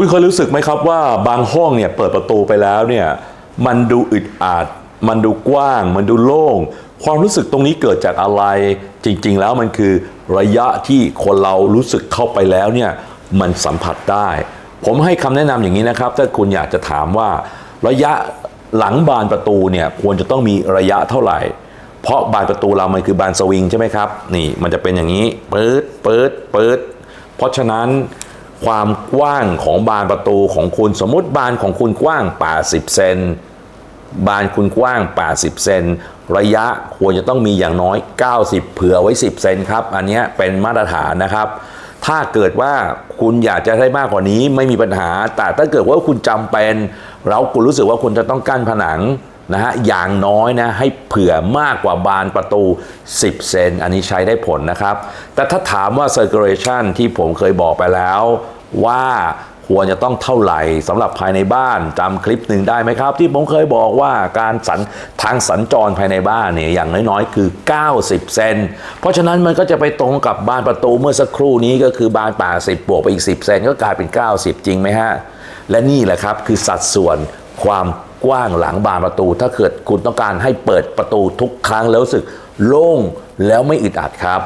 คุณเคยรู้สึกไหมครับว่าบางห้องเนี่ยเปิดประตูไปแล้วเนี่ยมันดูอึดอัดมันดูกว้าง มันดูโล่ง ความรู้สึกตรงนี้เกิดจากอะไร จริง ๆ แล้วมันคือระยะที่คนเรารู้สึกเข้าไปแล้วเนี่ยมันสัมผัสได้ ผมให้คำแนะนำอย่างนี้นะครับ ถ้าคุณอยากจะถามว่า ระยะหลังบานประตูเนี่ยควรจะต้องมีระยะเท่าไหร่ เพราะบานประตูเรามันคือบานสวิงใช่ไหมครับ นี่มันจะเป็นอย่างนี้เปิดเปิดเปิด เพราะฉะนั้น ความกว้างของบานประตูของคุณสมมติบานของคุณกว้าง 80 เซนบานคุณกว้าง 80 เซนระยะควรจะต้องมีอย่างน้อย 90 เผื่อไว้ 10 เซนครับ อันนี้เป็นมาตรฐานนะครับ ถ้าเกิดว่าคุณอยากจะได้มากกว่านี้ไม่มีปัญหา แต่ถ้าเกิดว่าคุณจำเป็นแล้วคุณรู้สึกว่าคุณจะต้องกั้นผนังนะฮะอย่างน้อยนะให้เผื่อมากกว่าบานประตู 10 เซนอันนี้ใช้ได้ผลนะครับ แต่ถ้าถามว่า circulation ที่ผมเคยบอกไปแล้ว ว่าควรจะต้องเท่าไหร่สำหรับภายในบ้านจำคลิปหนึ่งได้ไหมครับ ที่ผมเคยบอกว่าการสัญทางสัญจรภายในบ้านเนี่ยอย่างน้อยๆ คือ 90 เซนเพราะฉะนั้นมันก็จะไปตรงกับบานประตูเมื่อสักครู่นี้ก็คือบานป่า10บวกไปอีก 10 เซนก็กลายเป็น 90 จริงไหมฮะ และนี่แหละครับคือสัดส่วนความกว้างหลังบานประตู ถ้าเกิดคุณต้องการให้เปิดประตูทุกครั้งแล้วรู้สึกโล่งแล้วไม่อึดอัดครับ